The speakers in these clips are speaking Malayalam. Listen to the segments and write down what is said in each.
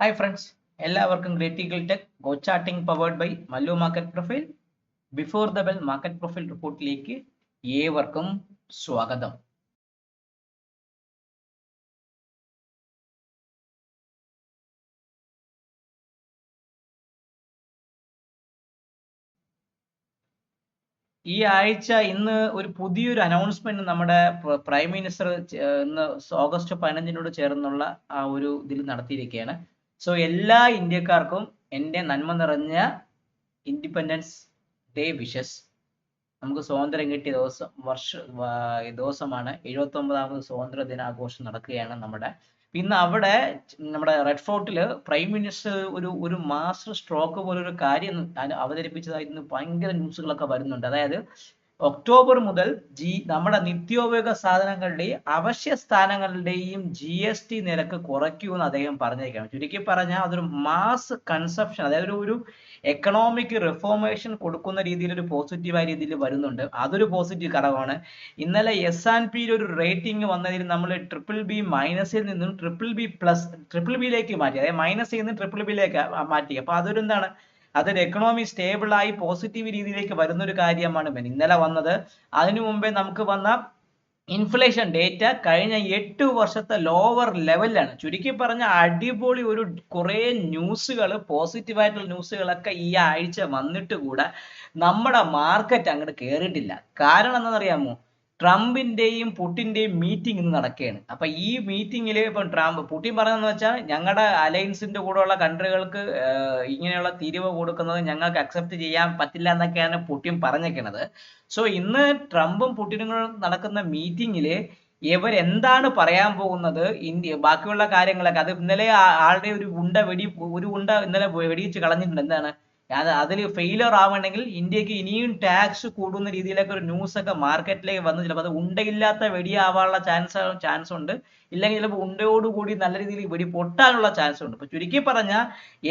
ഹായ് ഫ്രണ്ട്സ് എല്ലാവർക്കും ഗ്രേറ്റിക്കൽ tech go charting powered by Mallu market profile before the bell market profile റിപ്പോർട്ടിലേക്ക് ഏവർക്കും സ്വാഗതം. ഈ ആഴ്ച ഇന്ന് ഒരു പുതിയൊരു അനൗൺസ്മെന്റ് നമ്മുടെ പ്രൈം മിനിസ്റ്റർ ഇന്ന് ഓഗസ്റ്റ് പതിനഞ്ചിനോട് ചേർന്നുള്ള ആ ഒരു ഇതിൽ നടത്തിയിരിക്കുകയാണ്. സോ എല്ലാ ഇന്ത്യക്കാർക്കും എന്റെ നന്മ നിറഞ്ഞ ഇൻഡിപെൻഡൻസ് ഡേ വിഷസ് നമുക്ക് സ്വാതന്ത്ര്യം കിട്ടിയ ദിവസം വർഷ ദിവസമാണ് എഴുപത്തി ഒമ്പതാമത് സ്വാതന്ത്ര്യ ദിനാഘോഷം നടക്കുകയാണ് നമ്മുടെ. ഇന്ന് അവിടെ നമ്മുടെ റെഡ് ഫോർട്ടിൽ പ്രൈം മിനിസ്റ്റർ ഒരു ഒരു മാസ്റ്റർ സ്ട്രോക്ക് പോലെ ഒരു കാര്യം അവതരിപ്പിച്ചതായി ഇന്ന് ഭയങ്കര ന്യൂസുകളൊക്കെ വരുന്നുണ്ട്. അതായത് ഒക്ടോബർ മുതൽ ജി നമ്മുടെ നിത്യോപയോഗ സാധനങ്ങളുടെയും അവശ്യ സ്ഥാനങ്ങളുടെയും ജി എസ് ടി നിരക്ക് കുറയ്ക്കുമെന്ന് അദ്ദേഹം പറഞ്ഞേക്കാം ചുരുക്കി പറഞ്ഞാൽ അതൊരു മാസ് കൺസപ്ഷൻ അതായത് ഒരു എക്കണോമിക് റിഫോർമേഷൻ കൊടുക്കുന്ന രീതിയിൽ ഒരു പോസിറ്റീവായ രീതിയിൽ വരുന്നുണ്ട്. അതൊരു പോസിറ്റീവ് ഘടകമാണ്. ഇന്നലെ എസ് ആൻഡ് പിയിൽ ഒരു റേറ്റിംഗ് വന്നതിൽ നമ്മൾ ട്രിപ്പിൾ ബി മൈനസിൽ നിന്നും ട്രിപ്പിൾ ബി പ്ലസ് ട്രിപ്പിൾ ബിയിലേക്ക് മാറ്റി. അതായത് മൈനസിൽ നിന്ന് ട്രിപ്പിൾ ബിയിലേക്ക് മാറ്റി. അപ്പൊ അതൊരു എന്താണ്? അതൊരു എക്കണോമി സ്റ്റേബിളായി പോസിറ്റീവ് രീതിയിലേക്ക് വരുന്ന ഒരു കാര്യമാണ്. ബെൻ ഇന്നലെ വന്നത്. അതിനു മുമ്പേ നമുക്ക് വന്ന ഇൻഫ്ലേഷൻ ഡേറ്റ കഴിഞ്ഞ എട്ട് വർഷത്തെ ലോവർ ലെവലിലാണ് ചുരുക്കി പറഞ്ഞ അടിപൊളി ഒരു കുറേ ന്യൂസുകൾ പോസിറ്റീവായിട്ടുള്ള ന്യൂസുകളൊക്കെ ഈ ആഴ്ച വന്നിട്ട് കൂടെ നമ്മുടെ മാർക്കറ്റ് അങ്ങോട്ട് കയറിയിട്ടില്ല കാരണം എന്താണെന്നറിയാമോ? ട്രംപിന്റെയും പുട്ടിന്റെയും മീറ്റിംഗ് ഇന്ന് നടക്കുകയാണ്. അപ്പൊ ഈ മീറ്റിംഗിൽ ഇപ്പം ട്രംപ് പുട്ടിൻ പറഞ്ഞതെന്ന് വെച്ചാൽ ഞങ്ങളുടെ അലയൻസിന്റെ കൂടെയുള്ള കൺട്രികൾക്ക് ഇങ്ങനെയുള്ള തീരുവ കൊടുക്കുന്നത് ഞങ്ങൾക്ക് അക്സെപ്റ്റ് ചെയ്യാൻ പറ്റില്ല എന്നൊക്കെയാണ് പുട്ടിൻ പറഞ്ഞേക്കണത്. സോ ഇന്ന് ട്രംപും പുട്ടിനും കൂടെ നടക്കുന്ന മീറ്റിംഗിൽ ഇവർ എന്താണ് പറയാൻ പോകുന്നത്? ഇന്ത്യ ബാക്കിയുള്ള കാര്യങ്ങളൊക്കെ. അത് ഇന്നലെ ആളുടെ ഒരു ഉണ്ട വെടി ഒരു ഉണ്ട ഇന്നലെ വെടിയിച്ച് കളഞ്ഞിട്ടുണ്ട്. എന്താണ്? അത് അതിൽ ഫെയിലർ ആവണമെങ്കിൽ ഇന്ത്യയ്ക്ക് ഇനിയും ടാക്സ് കൂടുന്ന രീതിയിലൊക്കെ ഒരു ന്യൂസ് ഒക്കെ മാർക്കറ്റിലേക്ക് വന്ന്. ചിലപ്പോൾ അത് ഉണ്ടയില്ലാത്ത വെടിയാവാനുള്ള ചാൻസ് ചാൻസ് ഉണ്ട്. ഇല്ലെങ്കിൽ ചിലപ്പോൾ ഉണ്ടയോടുകൂടി നല്ല രീതിയിൽ വെടി പൊട്ടാനുള്ള ചാൻസ് ഉണ്ട്. ഇപ്പൊ ചുരുക്കി പറഞ്ഞാൽ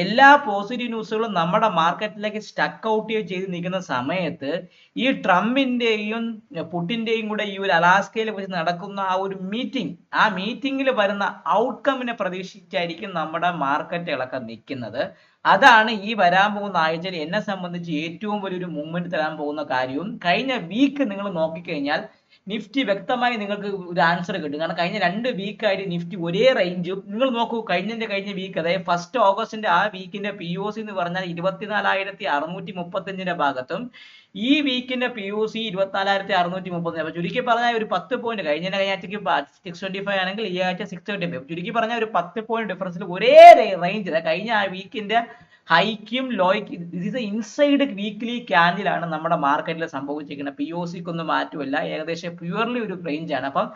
എല്ലാ പോസിറ്റീവ് ന്യൂസുകളും നമ്മുടെ മാർക്കറ്റിലേക്ക് സ്റ്റക്ക് ഔട്ട് ചെയ്ത് നിൽക്കുന്ന സമയത്ത് ഈ ട്രംപിന്റെയും പുട്ടിന്റെയും കൂടെ ഈ ഒരു അലാസ്കയിൽ വെച്ച് നടക്കുന്ന ആ ഒരു മീറ്റിംഗ് ആ മീറ്റിംഗിൽ വരുന്ന ഔട്ട്കമ്മിനെ പ്രതീക്ഷിച്ചായിരിക്കും നമ്മുടെ മാർക്കറ്റുകളൊക്കെ നിൽക്കുന്നത്. അതാണ് ഈ വരാൻ പോകുന്ന ആഴ്ചയിൽ എന്നെ സംബന്ധിച്ച് ഏറ്റവും വലിയൊരു മൂവ്മെന്റ് തരാൻ പോകുന്ന കാര്യവും. കഴിഞ്ഞ വീക്ക് നിങ്ങൾ നോക്കിക്കഴിഞ്ഞാൽ നിഫ്റ്റി വ്യക്തമായി നിങ്ങൾക്ക് ഒരു ആൻസർ കിട്ടും. കാരണം കഴിഞ്ഞ രണ്ട് വീക്കായിട്ട് നിഫ്റ്റി ഒരേ റേഞ്ചും നിങ്ങൾ നോക്കൂ കഴിഞ്ഞതിന്റെ കഴിഞ്ഞ വീക്ക് അതായത് ഫസ്റ്റ് ഓഗസ്റ്റിന്റെ ആ വീക്കിന്റെ പി ഒ സി എന്ന് പറഞ്ഞാൽ ഇരുപത്തിനാലായിരത്തി അറുന്നൂറ്റി മുപ്പത്തഞ്ചിന്റെ ഭാഗത്തും ഈ വീക്കിന്റെ പി ഒ സി ഇരുപത്തിനാലായിരത്തി അറുന്നൂറ്റി മുപ്പത്തഞ്ച്. അപ്പൊ ചുരുക്കി പറഞ്ഞാൽ ഒരു പത്ത് പോയിന്റ് കഴിഞ്ഞ ആഴ്ചക്ക് സിക്സ് ട്വന്റി ഫൈവ് ആണെങ്കിൽ ഈ ആഴ്ച സിക്സ് തേർട്ടി ഫൈവ് ചുരുക്കി പറഞ്ഞാൽ ഒരു പത്ത് പോയിന്റ് ഡിഫറൻസിൽ ഒരേ റേഞ്ച് കഴിഞ്ഞ ആ വീക്കിന്റെ ഹൈക്കും ലോയ്ക്കും ഇത് ഇൻസൈഡ് വീക്ക്ലി ക്യാൻഡിലാണ് നമ്മുടെ മാർക്കറ്റിൽ സംഭവിച്ചിരിക്കുന്നത്. പി ഒ സിക്ക് ഒന്നും മാറ്റമില്ല. ഏകദേശം പ്യുവർലി ഒരു റേഞ്ച് ആണ്. അപ്പം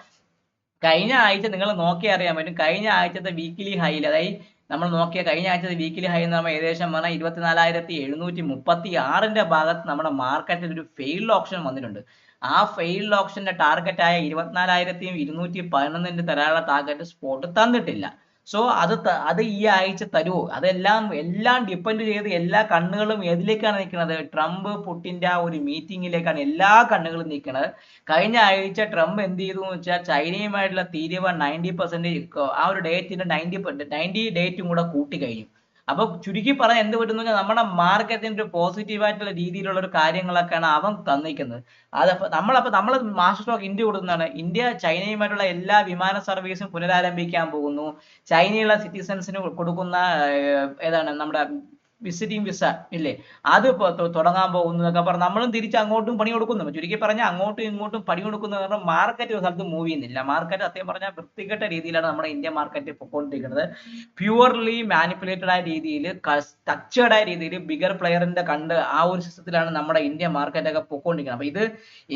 കഴിഞ്ഞ ആഴ്ച നിങ്ങൾ നോക്കിയാൽ അറിയാൻ പറ്റും. കഴിഞ്ഞ ആഴ്ചത്തെ വീക്കിലി ഹൈയിൽ അതായത് നമ്മൾ നോക്കിയ കഴിഞ്ഞ ആഴ്ചത്തെ വീക്കിലി ഹൈ എന്ന് പറയുമ്പോൾ ഏകദേശം പറഞ്ഞാൽ ഇരുപത്തിനാലായിരത്തി എഴുന്നൂറ്റി മുപ്പത്തി ആറിന്റെ ഭാഗത്ത് നമ്മുടെ മാർക്കറ്റിൽ ഒരു ഫെയിൽഡ് ഓപ്ഷൻ വന്നിട്ടുണ്ട്. ആ ഫെയിൽഡ് ഓപ്ഷന്റെ ടാർഗറ്റ് ആയ ഇരുപത്തിനാലായിരത്തി ഇരുന്നൂറ്റി പതിനൊന്നിന്റെ തരാനുള്ള ടാർഗറ്റ് സ്പോട്ട് തന്നിട്ടില്ല. സോ അത് അത് ഈ ആഴ്ച തരുമോ അതെല്ലാം എല്ലാം ഡിപ്പെൻഡ് ചെയ്ത് എല്ലാ കണ്ണുകളും ഏതിലേക്കാണ് നിൽക്കുന്നത് ട്രംപ് പുട്ടിന്റെ ആ ഒരു മീറ്റിംഗിലേക്കാണ് എല്ലാ കണ്ണുകളും നിൽക്കുന്നത് കഴിഞ്ഞ ആഴ്ച ട്രംപ് എന്ത് ചെയ്തു എന്ന് വെച്ചാൽ ചൈനയുമായിട്ടുള്ള തീരുവ നയന്റി പെർസെന്റേജ് ആ ഒരു ഡേറ്റിന്റെ നയന്റി നയന്റി ഡേറ്റും കൂടെ കൂട്ടി കഴിഞ്ഞു. അപ്പൊ ചുരുക്കി പറഞ്ഞാൽ എന്ത് പറ്റുന്നു നമ്മുടെ മാർക്കറ്റിന്റെ ഒരു പോസിറ്റീവ് ആയിട്ടുള്ള രീതിയിലുള്ള ഒരു കാര്യങ്ങളൊക്കെയാണ് അവൻ തന്നിരിക്കുന്നത്. അതപ്പോ നമ്മളപ്പോ നമ്മൾ മാസ്റ്റർ സ്റ്റോക്ക് ഇന്ത്യ കൊടുക്കുന്നതാണ്. ഇന്ത്യ ചൈനയുമായിട്ടുള്ള എല്ലാ വിമാന സർവീസും പുനരാരംഭിക്കാൻ പോകുന്നു. ചൈനയുള്ള സിറ്റിസൺസിന് കൊടുക്കുന്ന ഏതാണ് നമ്മുടെ വിസിറ്റിംഗ് വിസ ഇല്ലേ? അത് തുടങ്ങാൻ പോകുന്നു എന്നൊക്കെ പറഞ്ഞ് നമ്മളും തിരിച്ച് അങ്ങോട്ടും പണി കൊടുക്കുന്നു. ചുരുക്കി പറഞ്ഞാൽ അങ്ങോട്ടും ഇങ്ങോട്ടും പണി കൊടുക്കുന്ന കാരണം മാർക്കറ്റ് ഒരു സ്ഥലത്ത് മൂവ് ചെയ്യുന്നില്ല. മാർക്കറ്റ് സത്യം പറഞ്ഞാൽ വൃത്തികെട്ട രീതിയിലാണ് നമ്മുടെ ഇന്ത്യ മാർക്കറ്റ് പൊക്കോണ്ടിരിക്കുന്നത്. പ്യുവർലി മാനിപ്പുലേറ്റഡ് ആയ രീതിയിൽ സ്ട്രക്ചേർഡ് ആയ രീതിയിൽ ബിഗർ പ്ലെയറിന്റെ കണ്ട് ആ ഒരു സിസ്റ്റത്തിലാണ് നമ്മുടെ ഇന്ത്യ മാർക്കറ്റ് ഒക്കെ പൊക്കോണ്ടിരിക്കുന്നത്. അപ്പൊ ഇത്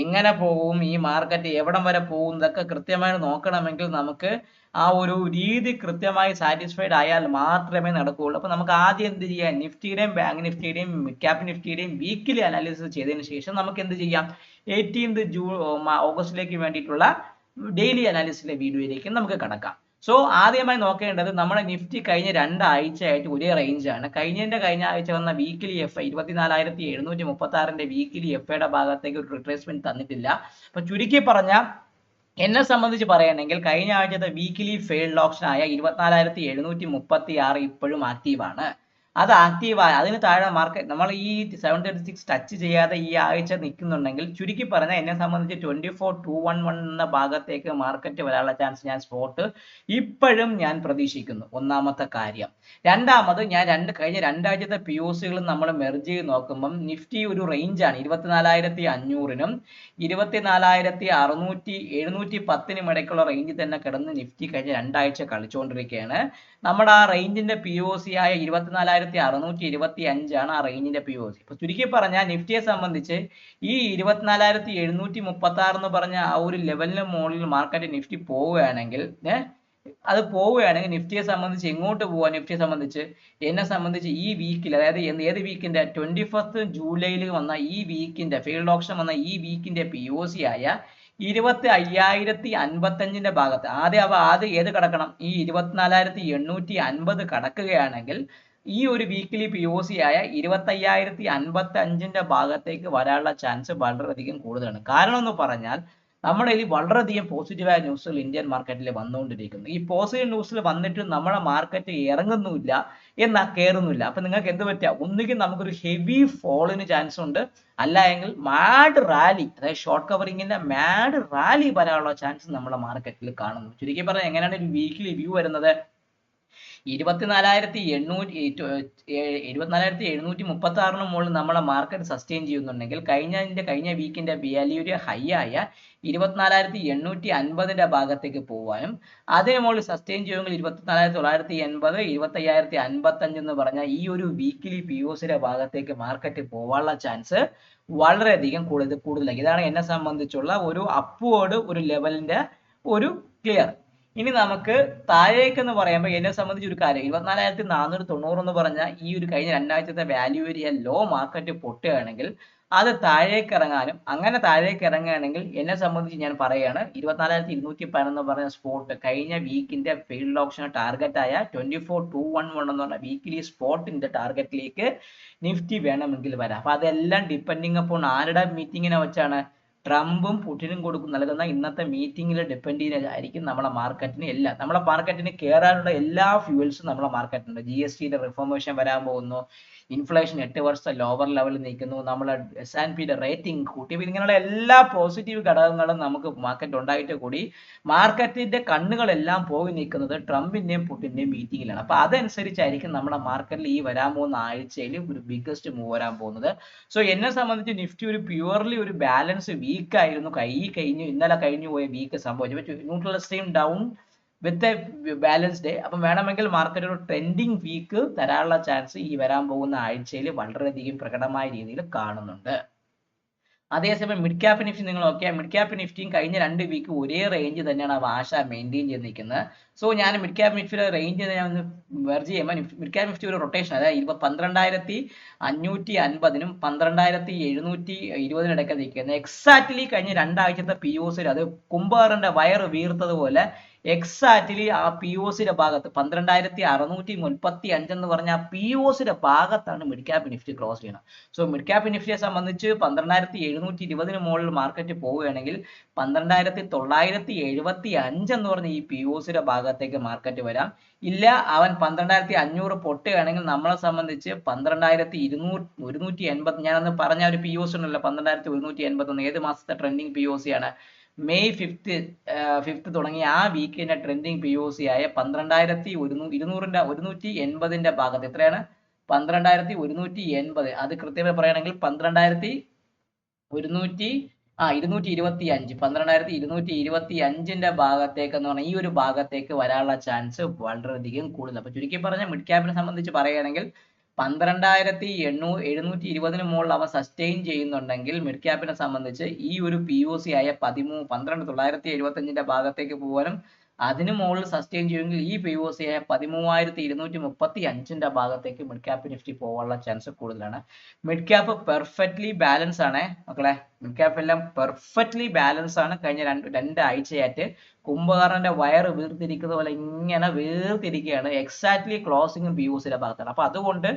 എങ്ങനെ പോകും? ഈ മാർക്കറ്റ് എവിടം വരെ പോകും? ഇതൊക്കെ കൃത്യമായി നോക്കണമെങ്കിൽ നമുക്ക് ആ ഒരു രീതി കൃത്യമായി സാറ്റിസ്ഫൈഡ് ആയാൽ മാത്രമേ നടക്കുകയുള്ളൂ. അപ്പോൾ നമുക്ക് ആദ്യം എന്ത് ചെയ്യാം? നിഫ്റ്റിയുടെയും ബാങ്ക് നിഫ്റ്റിയുടെയും മിഡ് ക്യാപ് നിഫ്റ്റിയുടെയും വീക്കിലി അനാലിസിസ് ചെയ്തതിന് ശേഷം നമുക്ക് എന്ത് ചെയ്യാം? എയ്റ്റീൻത് ജൂൺ ഓഗസ്റ്റിലേക്ക് വേണ്ടിയിട്ടുള്ള ഡെയിലി അനാലിസിസിലെ വീഡിയോയിലേക്ക് നമുക്ക് കടക്കാം. സോ ആദ്യമായി നോക്കേണ്ടത് നമ്മുടെ നിഫ്റ്റി കഴിഞ്ഞ രണ്ടാഴ്ചയായിട്ട് ഒരേ റേഞ്ചാണ് കഴിഞ്ഞതിന്റെ കഴിഞ്ഞ ആഴ്ച വന്ന വീക്കിലി എഫ് ഐ ഇരുപത്തിനാലായിരത്തി എഴുന്നൂറ്റി മുപ്പത്തി ആറിന്റെ വീക്കിലി എഫ് ഐയുടെ ഭാഗത്തേക്ക് ഒരു റിട്രേസ്മെന്റ് തന്നിട്ടില്ല. അപ്പൊ ചുരുക്കി പറഞ്ഞാൽ എന്നെ സംബന്ധിച്ച് പറയുകയാണെങ്കിൽ കഴിഞ്ഞ ആഴ്ചത്തെ വീക്കിലി ഫെയിൽഡ് ഓപ്ഷൻ ആയ ഇരുപത്തിനാലായിരത്തി എഴുന്നൂറ്റി മുപ്പത്തി ആറ് ഇപ്പോഴും ആക്റ്റീവാണ് അത് ആക്റ്റീവായ അതിന് താഴെ മാർക്കറ്റ് നമ്മൾ ഈ സെവൻ തേർട്ടി സിക്സ് ടച്ച് ചെയ്യാതെ ഈ ആഴ്ച നിൽക്കുന്നുണ്ടെങ്കിൽ ചുരുക്കി പറഞ്ഞാൽ എന്നെ സംബന്ധിച്ച് twenty four two one one എന്ന ഭാഗത്തേക്ക് മാർക്കറ്റ് വരാനുള്ള ചാൻസ് ഞാൻ സ്പോട്ട് ഇപ്പോഴും ഞാൻ പ്രതീക്ഷിക്കുന്നു. ഒന്നാമത്തെ കാര്യം. രണ്ടാമത് ഞാൻ രണ്ട് കഴിഞ്ഞ രണ്ടാഴ്ചത്തെ പി ഒ സികളും നമ്മൾ മെർജ് ചെയ്ത് നോക്കുമ്പം നിഫ്റ്റി ഒരു റേഞ്ചാണ് ഇരുപത്തിനാലായിരത്തി അഞ്ഞൂറിനും ഇരുപത്തിനാലായിരത്തി അറുന്നൂറ്റി എഴുന്നൂറ്റി പത്തിനും ഇടയ്ക്കുള്ള റേഞ്ചിൽ തന്നെ കിടന്ന് നിഫ്റ്റി കഴിഞ്ഞ രണ്ടാഴ്ച കളിച്ചുകൊണ്ടിരിക്കുകയാണ് നമ്മുടെ ആ റേഞ്ചിന്റെ പി ഒ സി ആയ ഇരുപത്തിനാലായിരത്തി അറുന്നൂറ്റി ഇരുപത്തി അഞ്ചാണ് ആ റേഞ്ചിന്റെ പി ഒ സി ഇപ്പൊ ചുരുക്കി പറഞ്ഞാൽ നിഫ്റ്റിയെ സംബന്ധിച്ച് ഈ ഇരുപത്തിനാലായിരത്തി എഴുന്നൂറ്റി മുപ്പത്തി ആറ് എന്ന് പറഞ്ഞ ആ ഒരു ലെവലിന് മുകളിൽ മാർക്കറ്റ് നിഫ്റ്റി പോവുകയാണെങ്കിൽ അത് പോവുകയാണെങ്കിൽ നിഫ്റ്റിയെ സംബന്ധിച്ച് എങ്ങോട്ട് പോവാ? നിഫ്റ്റിയെ സംബന്ധിച്ച് എന്നെ സംബന്ധിച്ച് ഈ വീക്കിൽ അതായത് ഏത് വീക്കിന്റെ ട്വന്റി ഫസ്റ്റ് ജൂലൈയിൽ വന്ന ഈ വീക്കിന്റെ ഫീൽഡ് ഓപ്ഷൻ വന്ന ഈ വീക്കിന്റെ പി ഒ സി ആയ ഇരുപത്തി അയ്യായിരത്തി അൻപത്തഞ്ചിന്റെ ഭാഗത്ത് ആദ്യം അവ ആദ്യം ഏത് കടക്കണം? ഈ ഇരുപത്തിനാലായിരത്തി എണ്ണൂറ്റി അൻപത് കടക്കുകയാണെങ്കിൽ ഈ ഒരു വീക്കിലി പി ഒ സി ആയ ഇരുപത്തയ്യായിരത്തി അൻപത്തി അഞ്ചിന്റെ ഭാഗത്തേക്ക് വരാനുള്ള ചാൻസ് വളരെയധികം കൂടുതലാണ്. കാരണം എന്ന് പറഞ്ഞാൽ നമ്മുടെ കയ്യിൽ വളരെയധികം പോസിറ്റീവായ ന്യൂസുകൾ ഇന്ത്യൻ മാർക്കറ്റിൽ വന്നുകൊണ്ടിരിക്കുന്നു. ഈ പോസിറ്റീവ് ന്യൂസിൽ വന്നിട്ട് നമ്മുടെ മാർക്കറ്റ് ഇറങ്ങുന്നില്ല എന്നാ കയറുന്നില്ല അപ്പൊ നിങ്ങൾക്ക് എന്ത് പറ്റുക? ഒന്നുകിൽ നമുക്കൊരു ഹെവി ഫോളിന് ചാൻസ് ഉണ്ട്. അല്ല എങ്കിൽ മാഡ് റാലി അതായത് ഷോർട്ട് കവറിങ്ങിന്റെ മാഡ് റാലി വരാനുള്ള ചാൻസ് നമ്മുടെ മാർക്കറ്റിൽ കാണുന്നു. ചുരുക്കി പറഞ്ഞാൽ എങ്ങനെയാണ് ഒരു വീക്കിലി വ്യൂ വരുന്നത്? ഇരുപത്തിനാലായിരത്തി എണ്ണൂറ്റി ഇരുപത്തിനാലായിരത്തി എഴുന്നൂറ്റി മുപ്പത്തി ആറിന് മുകളിൽ നമ്മളെ മാർക്കറ്റ് സസ്റ്റെയിൻ ചെയ്യുന്നുണ്ടെങ്കിൽ കഴിഞ്ഞതിന്റെ കഴിഞ്ഞ വീക്കിന്റെ വാല്യൂര് ഹൈ ആയ ഇരുപത്തിനാലായിരത്തി എണ്ണൂറ്റി അൻപതിന്റെ ഭാഗത്തേക്ക് പോവാനും അതിന് മുകളിൽ സസ്റ്റെയിൻ ചെയ്യുമെങ്കിൽ ഇരുപത്തിനാലായിരത്തി തൊള്ളായിരത്തി എൺപത് ഇരുപത്തി അയ്യായിരത്തി അൻപത്തി അഞ്ച് എന്ന് പറഞ്ഞാൽ ഈ ഒരു വീക്കിലി പി ഒസിന്റെ ഭാഗത്തേക്ക് മാർക്കറ്റ് പോവാനുള്ള ചാൻസ് വളരെയധികം കൂടുതൽ കൂടുതലായി. ഇതാണ് എന്നെ സംബന്ധിച്ചുള്ള ഒരു അപ്വേർഡ് ഒരു ലെവലിന്റെ ഒരു ക്ലിയർ ഇനി നമുക്ക് താഴേക്ക് എന്ന് പറയുമ്പോൾ എന്നെ സംബന്ധിച്ച് ഒരു കാര്യം ഇരുപത്തിനാലായിരത്തി നാനൂറ്റി തൊണ്ണൂറ് എന്ന് പറഞ്ഞ ഈ ഒരു കഴിഞ്ഞ രണ്ടാഴ്ചത്തെ വാല്യൂ ഏരിയ ലോ മാർക്കറ്റ് പൊട്ടുകയാണെങ്കിൽ അത് താഴേക്ക് ഇറങ്ങാനും അങ്ങനെ താഴേക്ക് ഇറങ്ങുകയാണെങ്കിൽ എന്നെ സംബന്ധിച്ച് ഞാൻ പറയുകയാണ് ഇരുപത്തിനാലായിരത്തി ഇരുന്നൂറ്റി പതിനൊന്ന് പറഞ്ഞ സ്പോട്ട് കഴിഞ്ഞ വീക്കിന്റെ ഫീൽഡ് ഓപ്ഷൻ ടാർഗറ്റ് ആയ twenty four two one one എന്ന് പറഞ്ഞ വീക്കിലി സ്പോട്ടിന്റെ ടാർഗറ്റിലേക്ക് നിഫ്റ്റി വേണമെങ്കിൽ വരാം. അപ്പൊ അതെല്ലാം ഡിപ്പെൻഡിങ് അപ്പോൾ ആരുടെ മീറ്റിങ്ങിനെ വെച്ചാണ് ട്രംപും പുടിനും കൊടുക്കും നൽകുന്ന ഇന്നത്തെ മീറ്റിംഗിൽ ഡിപ്പെൻഡ് ചെയ്തായിരിക്കും നമ്മളെ മാർക്കറ്റിന് എല്ലാം നമ്മളെ മാർക്കറ്റിന് കയറാനുള്ള എല്ലാ ഫ്യൂവൽസും നമ്മളെ മാർക്കറ്റുണ്ട് ജി എസ് ടിയുടെ റിഫോർമേഷൻ വരാൻ പോകുന്നു. ഇൻഫ്ലേഷൻ എട്ട് വർഷത്തെ ലോവർ ലെവലിൽ നിൽക്കുന്നു. നമ്മളെ എസ് ആൻഡ് പിയുടെ റേറ്റിംഗ് കൂട്ടി. ഇങ്ങനെയുള്ള എല്ലാ പോസിറ്റീവ് ഘടകങ്ങളും നമുക്ക് മാർക്കറ്റ് ഉണ്ടായിട്ട് കൂടി മാർക്കറ്റിന്റെ കണ്ണുകളെല്ലാം പോയി നിൽക്കുന്നത് ട്രംപിന്റെയും പുടിന്റെയും മീറ്റിംഗിലാണ് അപ്പൊ അതനുസരിച്ചായിരിക്കും നമ്മുടെ മാർക്കറ്റിൽ ഈ വരാൻ പോകുന്ന ആഴ്ചയിൽ ഒരു ബിഗ്ഗസ്റ്റ് മൂവ് വരാൻ പോകുന്നത്. സോ എന്നെ സംബന്ധിച്ച് നിഫ്റ്റി ഒരു പ്യുവർലി ഒരു ബാലൻസ് വീക്ക് ആയിരുന്നു. കൈ കഴിഞ്ഞു ഇന്നലെ കഴിഞ്ഞു പോയ വീക്ക് സംഭവിച്ചു neutral stream down with a balance day അപ്പം വേണമെങ്കിൽ മാർക്കറ്റ് ഒരു ട്രെൻഡിങ് വീക്ക് തരാനുള്ള ചാൻസ് ഈ വരാൻ പോകുന്ന ആഴ്ചയിൽ വളരെയധികം പ്രകടമായ രീതിയിൽ കാണുന്നുണ്ട്. അതേസമയം മിഡ് ക്യാപ്പ് നിഫ്റ്റി നിങ്ങൾ നോക്കിയാൽ മിഡ് ക്യാപ്പ് നിഫ്റ്റിയും കഴിഞ്ഞ രണ്ട് വീക്ക് ഒരേ റേഞ്ച് തന്നെയാണ് ആശ മെയിന്റെയിൻ ചെയ്ത് നിൽക്കുന്നത്. സോ ഞാൻ മിഡ് ക്യാപ് നിഫ്റ്റിയുടെ റേഞ്ച് ഞാൻ ഒന്ന് വെർജ് ചെയ്യുമ്പോൾ മിഡ് ക്യാപ് നിഫ്റ്റി ഒരു റൊട്ടേഷൻ അതായത് ഇപ്പോൾ പന്ത്രണ്ടായിരത്തി അഞ്ഞൂറ്റി അൻപതിനും പന്ത്രണ്ടായിരത്തി എഴുന്നൂറ്റി ഇരുപതിനിടയ്ക്ക് നിൽക്കുന്നത് എക്സാക്ട്ലി കഴിഞ്ഞ രണ്ടാഴ്ചത്തെ പി ഒ സിയിൽ അത് കുംഭാറിന്റെ വയറ് വീർത്തതുപോലെ എക്സാക്ട്ലി ആ പി ഒ സിയുടെ ഭാഗത്ത് പന്ത്രണ്ടായിരത്തി അറുന്നൂറ്റി മുപ്പത്തി അഞ്ചെന്ന് പറഞ്ഞ ആ പി സിയുടെ ഭാഗത്താണ് മിഡ് ക്യാപ് നിഫ്റ്റി ക്ലോസ് ചെയ്യണം സോ മിഡ് ക്യാപ് നിഫ്റ്റിയെ സംബന്ധിച്ച് പന്ത്രണ്ടായിരത്തി എഴുന്നൂറ്റി ഇരുപതിന് മുകളിൽ മാർക്കറ്റ് പോവുകയാണെങ്കിൽ പന്ത്രണ്ടായിരത്തി തൊള്ളായിരത്തി എഴുപത്തി അഞ്ച് എന്ന് പറഞ്ഞ ഈ പി ഒസിന്റെ ഭാഗത്തേക്ക് മാർക്കറ്റ് വരാം. ഇല്ല അവൻ പന്ത്രണ്ടായിരത്തി അഞ്ഞൂറ് പൊട്ടുകയാണെങ്കിൽ നമ്മളെ സംബന്ധിച്ച് പന്ത്രണ്ടായിരത്തി ഇരുന്നൂറ് ഒരുന്നൂറ്റി എൺപത് ഞാനന്ന് പറഞ്ഞ ഒരു പി ഒ സി ഉണ്ടല്ലോ പന്ത്രണ്ടായിരത്തി ഒരുന്നൂറ്റി എൺപത് ഒന്ന് ഏത് മാസത്തെ ട്രെൻഡിങ് പി ഒ സി ആണ്. മെയ് ഫിഫ്ത്ത് ഫിഫ്ത്ത് തുടങ്ങിയ ആ വീക്കിന്റെ ട്രെൻഡിങ് പി ഒ സി ആയ പന്ത്രണ്ടായിരത്തി ഒരുന്നൂ ഇരുന്നൂറിന്റെ ഒരുന്നൂറ്റി എൺപതിന്റെ ഭാഗത്ത് എത്രയാണ്? പന്ത്രണ്ടായിരത്തി ഒരുന്നൂറ്റി എൺപത്. അത് കൃത്യമായി പറയുകയാണെങ്കിൽ പന്ത്രണ്ടായിരത്തി ഒരുന്നൂറ്റി ആ ഇരുന്നൂറ്റി ഇരുപത്തി അഞ്ച് പന്ത്രണ്ടായിരത്തി ഇരുന്നൂറ്റി ഇരുപത്തി അഞ്ചിന്റെ ഭാഗത്തേക്ക് എന്ന് പറഞ്ഞാൽ ഈ ഒരു ഭാഗത്തേക്ക് വരാനുള്ള ചാൻസ് വളരെയധികം കൂടുതൽ അപ്പൊ ചുരുക്കി പറഞ്ഞ മിഡ് ക്യാപിനെ സംബന്ധിച്ച് പറയുകയാണെങ്കിൽ പന്ത്രണ്ടായിരത്തി എണ്ണൂ എഴുന്നൂറ്റി ഇരുപതിന് മുകളിൽ അവ സസ്റ്റെയിൻ ചെയ്യുന്നുണ്ടെങ്കിൽ മിഡ് ക്യാപിനെ സംബന്ധിച്ച് ഈ ഒരു പി ഒ സി ആയ പതിമൂ പന്ത്രണ്ട് തൊള്ളായിരത്തി എഴുപത്തി അഞ്ചിന്റെ ഭാഗത്തേക്ക് പോകാനും അതിന് മുകളിൽ സസ്റ്റെയിൻ ചെയ്യുമെങ്കിൽ ഈ പി ഒ സി ആയ പതിമൂവായിരത്തി ഇരുന്നൂറ്റി മുപ്പത്തി അഞ്ചിന്റെ ഭാഗത്തേക്ക് മിഡ് ക്യാപ് നിഫ്റ്റി പോകാനുള്ള ചാൻസ് കൂടുതലാണ്. മിഡ് ക്യാപ്പ് പെർഫെക്റ്റ്ലി ബാലൻസ് ആണ് മക്കളെ. മിഡ് ക്യാപ്പ് എല്ലാം പെർഫെക്റ്റ്ലി ബാലൻസ് ആണ്. കഴിഞ്ഞ രണ്ട് രണ്ടാഴ്ചയായിട്ട് കുംഭകാരന്റെ വയറ് വീർത്തിരിക്കുന്ന പോലെ ഇങ്ങനെ വീർത്തിരിക്കുകയാണ്. എക്സാക്ട്ലി ക്ലോസിംഗ് പി യു സിയുടെ ഭാഗത്താണ്. അപ്പൊ അതുകൊണ്ട്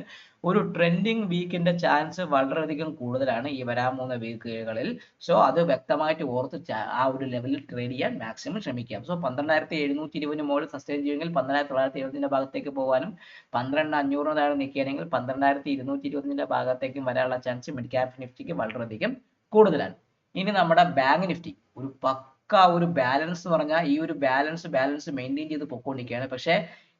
ഒരു ട്രെൻഡിങ് വീക്കിന്റെ ചാൻസ് വളരെയധികം കൂടുതലാണ് ഈ വരാൻ പോകുന്ന വീക്കുകളിൽ സോ അത് വ്യക്തമായിട്ട് ഓർത്ത് ആ ഒരു ലെവലിൽ ട്രേഡ് ചെയ്യാൻ മാക്സിമം ശ്രമിക്കാം. സോ പന്ത്രണ്ടായിരത്തി എഴുന്നൂറ്റി ഇരുപതിന് മുകളിൽ സസ്റ്റെയിൻ ചെയ്യുമെങ്കിൽ പന്ത്രണ്ടായിരത്തി തൊള്ളായിരത്തി എഴുപതിന്റെ ഭാഗത്തേക്ക് പോകാനും പന്ത്രണ്ട് അഞ്ഞൂറിന് താഴെ നിൽക്കുകയാണെങ്കിൽ പന്ത്രണ്ടായിരത്തി ഇരുന്നൂറ്റി ഇരുപതിന്റെ ഭാഗത്തേക്കും വരാനുള്ള ചാൻസ് മിഡ് ക്യാപ് നിഫ്റ്റിക്ക് വളരെയധികം കൂടുതലാണ്. ഇനി നമ്മുടെ ബാങ്ക് നിഫ്റ്റി ഒരു പക്ക ഒരു ബാലൻസ് എന്ന് പറഞ്ഞാൽ ഈ ഒരു ബാലൻസ് ബാലൻസ് മെയിന്റെയിൻ ചെയ്ത് പൊക്കോണ്ടിരിക്കുകയാണ് പക്ഷേ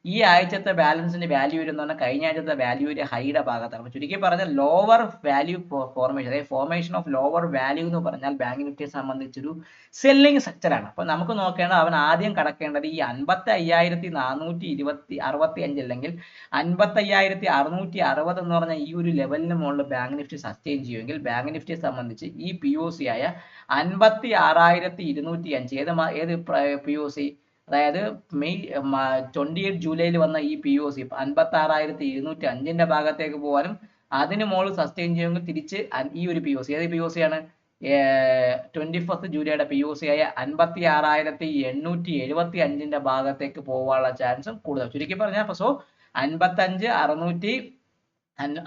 ഈ ആഴ്ചത്തെ ബാലൻസിന്റെ വാല്യൂ എന്ന് പറഞ്ഞാൽ കഴിഞ്ഞ ആഴ്ചത്തെ വാല്യൂ ഹൈയുടെ ഭാഗത്താണ്. അപ്പൊ ചുരുക്കി പറഞ്ഞാൽ ലോവർ വാല്യൂ ഫോർമേഷൻ അതായത് ഫോർമേഷൻ ഓഫ് ലോവർ വാല്യൂ എന്ന് പറഞ്ഞാൽ ബാങ്ക് നിഫ്റ്റിയെ സംബന്ധിച്ചൊരു സെല്ലിംഗ് സെക്ടറാണ് അപ്പൊ നമുക്ക് നോക്കേണ്ടത് അവൻ ആദ്യം കടക്കേണ്ടത് ഈ അൻപത്തി അയ്യായിരത്തി നാനൂറ്റി ഇരുപത്തി അറുപത്തി അഞ്ച് അല്ലെങ്കിൽ അൻപത്തി അയ്യായിരത്തി അറുന്നൂറ്റി അറുപത് എന്ന് പറഞ്ഞ ഈ ഒരു ലെവലിന് മുകളിൽ ബാങ്ക് നിഫ്റ്റി സസ്റ്റെയിൻ ചെയ്യുമെങ്കിൽ ബാങ്ക് നിഫ്റ്റിയെ സംബന്ധിച്ച് ഈ പി ഒ സി ആയ അൻപത്തി ആറായിരത്തി ഇരുന്നൂറ്റി അഞ്ച് ഏത് ഏത് പി ഒ സി അതായത് മെയ് ട്വന്റി എയ്റ്റ് ജൂലൈയിൽ വന്ന ഈ പി ഒ സി അൻപത്തി ആറായിരത്തി ഇരുന്നൂറ്റി അഞ്ചിന്റെ ഭാഗത്തേക്ക് പോകാനും അതിന് മുകളിൽ സസ്റ്റെയിൻ ചെയ്യുമെങ്കിൽ തിരിച്ച് ഈ ഒരു പി ഒ സി ഏത് പി ഒ സി ആണ്? ട്വന്റി ഫസ്റ്റ് ജൂലൈയുടെ പി ഒ സി ആയ അൻപത്തി ആറായിരത്തി എണ്ണൂറ്റി എഴുപത്തി അഞ്ചിന്റെ ഭാഗത്തേക്ക് പോകാനുള്ള ചാൻസും കൂടുതൽ. ചുരുക്കി പറഞ്ഞാൽ സോ അൻപത്തഞ്ച് അറുന്നൂറ്റി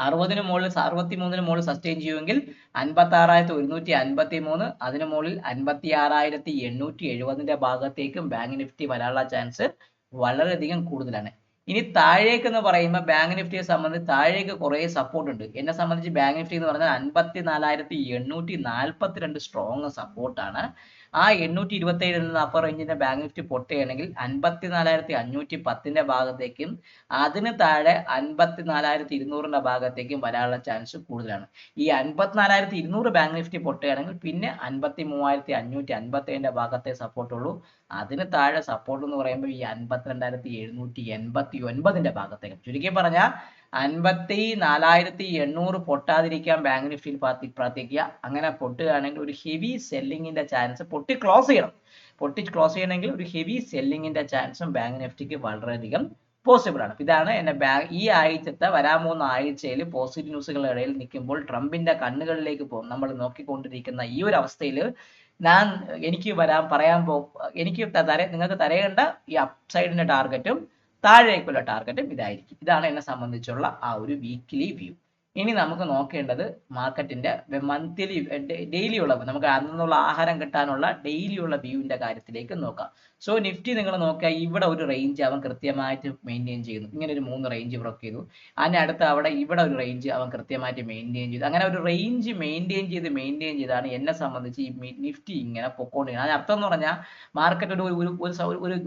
അറുപതിന് മുകളിൽ അറുപത്തി മൂന്നിന് മുകളിൽ സസ്റ്റെയിൻ ചെയ്യുമെങ്കിൽ അൻപത്തി ആറായിരത്തി ഒരുന്നൂറ്റി അൻപത്തി മൂന്ന് അതിന് മുകളിൽ അൻപത്തി ആറായിരത്തി എണ്ണൂറ്റി എഴുപതിന്റെ ഭാഗത്തേക്കും ബാങ്ക് നിഫ്റ്റി വരാനുള്ള ചാൻസ് വളരെയധികം കൂടുതലാണ്. ഇനി താഴേക്ക് എന്ന് പറയുമ്പോൾ ബാങ്ക് നിഫ്റ്റിയെ സംബന്ധിച്ച് താഴേക്ക് കുറേ സപ്പോർട്ട് ഉണ്ട്. എന്നെ സംബന്ധിച്ച് ബാങ്ക് നിഫ്റ്റി എന്ന് പറഞ്ഞാൽ അൻപത്തി നാലായിരത്തി എണ്ണൂറ്റി നാൽപ്പത്തിരണ്ട് സ്ട്രോങ് സപ്പോർട്ടാണ് ആ എണ്ണൂറ്റി ഇരുപത്തി ഏഴിൽ നിന്ന് അപ്പർ റേഞ്ചിന്റെ ബാങ്ക് നിഫ്റ്റി പൊട്ടുകയാണെങ്കിൽ അൻപത്തി നാലായിരത്തി അഞ്ഞൂറ്റി പത്തിന്റെ ഭാഗത്തേക്കും അതിന് താഴെ അൻപത്തി നാലായിരത്തി ഇരുന്നൂറിന്റെ ഭാഗത്തേക്കും വരാനുള്ള ചാൻസ് കൂടുതലാണ്. ഈ അൻപത്തിനാലായിരത്തി ഇരുന്നൂറ് ബാങ്ക് നിഫ്റ്റി പൊട്ടുകയാണെങ്കിൽ പിന്നെ അൻപത്തി മൂവായിരത്തി അഞ്ഞൂറ്റി അൻപത്തി ഏഴിന്റെ ഭാഗത്തെ സപ്പോർട്ട് ഉള്ളൂ. അതിന് താഴെ സപ്പോർട്ട് എന്ന് പറയുമ്പോൾ ഈ അൻപത്തിരണ്ടായിരത്തി എഴുന്നൂറ്റി എൺപത്തി ഒൻപതിന്റെ ഭാഗത്തേക്ക്. ചുരുക്കി പറഞ്ഞാൽ അൻപത്തി നാലായിരത്തി എണ്ണൂറ് പൊട്ടാതിരിക്കാൻ ബാങ്ക് നിഫ്റ്റിയിൽ പ്രാർത്ഥി പ്രാർത്ഥിക്കുക. അങ്ങനെ പൊട്ടുകയാണെങ്കിൽ ഒരു ഹെവി സെല്ലിങ്ങിന്റെ ചാൻസ് പൊട്ടി ക്ലോസ് ചെയ്യണം. പൊട്ടി ക്ലോസ് ചെയ്യണമെങ്കിൽ ഒരു ഹെവി സെല്ലിങ്ങിന്റെ ചാൻസും ബാങ്ക് നിഫ്റ്റിക്ക് വളരെയധികം പോസിബിൾ ആണ്. ഇതാണ് എന്റെ ബാങ്ക് ഈ ആഴ്ചത്തെ വരാൻ പോകുന്ന ആഴ്ചയിൽ പോസിറ്റീവ് ന്യൂസുകളുടെ ഇടയിൽ നിൽക്കുമ്പോൾ ട്രംപിന്റെ കണ്ണുകളിലേക്ക് പോകും. നമ്മൾ നോക്കിക്കൊണ്ടിരിക്കുന്ന ഈ ഒരു അവസ്ഥയിൽ ഞാൻ എനിക്ക് വരാൻ പറയാൻ പോ എനിക്ക് തര നിങ്ങൾക്ക് തരേണ്ട ഈ അപ്സൈഡിന്റെ ടാർഗറ്റും താഴേക്കുള്ള ടാർഗറ്റും ഇതായിരിക്കും. ഇതാണ് എന്നെ സംബന്ധിച്ചുള്ള ആ ഒരു വീക്ക്ലി വ്യൂ ഇനി നമുക്ക് നോക്കേണ്ടത് മാർക്കറ്റിന്റെ മന്ത്ലി ഡെയിലി ഉള്ള നമുക്ക് അന്നുള്ള ആഹാരം കിട്ടാനുള്ള ഡെയിലി ഉള്ള വ്യൂവിന്റെ കാര്യത്തിലേക്ക് നോക്കാം സോ നിഫ്റ്റി നിങ്ങൾ നോക്കിയാൽ ഇവിടെ ഒരു റേഞ്ച് അവൻ കൃത്യമായിട്ട് മെയിന്റെയിൻ ചെയ്യുന്നു ഇങ്ങനെ ഒരു മൂന്ന് റേഞ്ച് ബ്രോക്ക് ചെയ്തു അതിന് അടുത്ത് അവിടെ ഇവിടെ ഒരു റേഞ്ച് അവൻ കൃത്യമായിട്ട് മെയിന്റെയിൻ ചെയ്തു അങ്ങനെ ഒരു റേഞ്ച് മെയിന്റെയിൻ ചെയ്ത് മെയിന്റെയിൻ ചെയ്താണ് എന്നെ സംബന്ധിച്ച് ഈ നിഫ്റ്റി ഇങ്ങനെ പൊക്കോണ്ടിരിക്കുന്നത് അതിന് അർത്ഥം എന്ന് പറഞ്ഞാൽ മാർക്കറ്റ് ഒരു ഒരു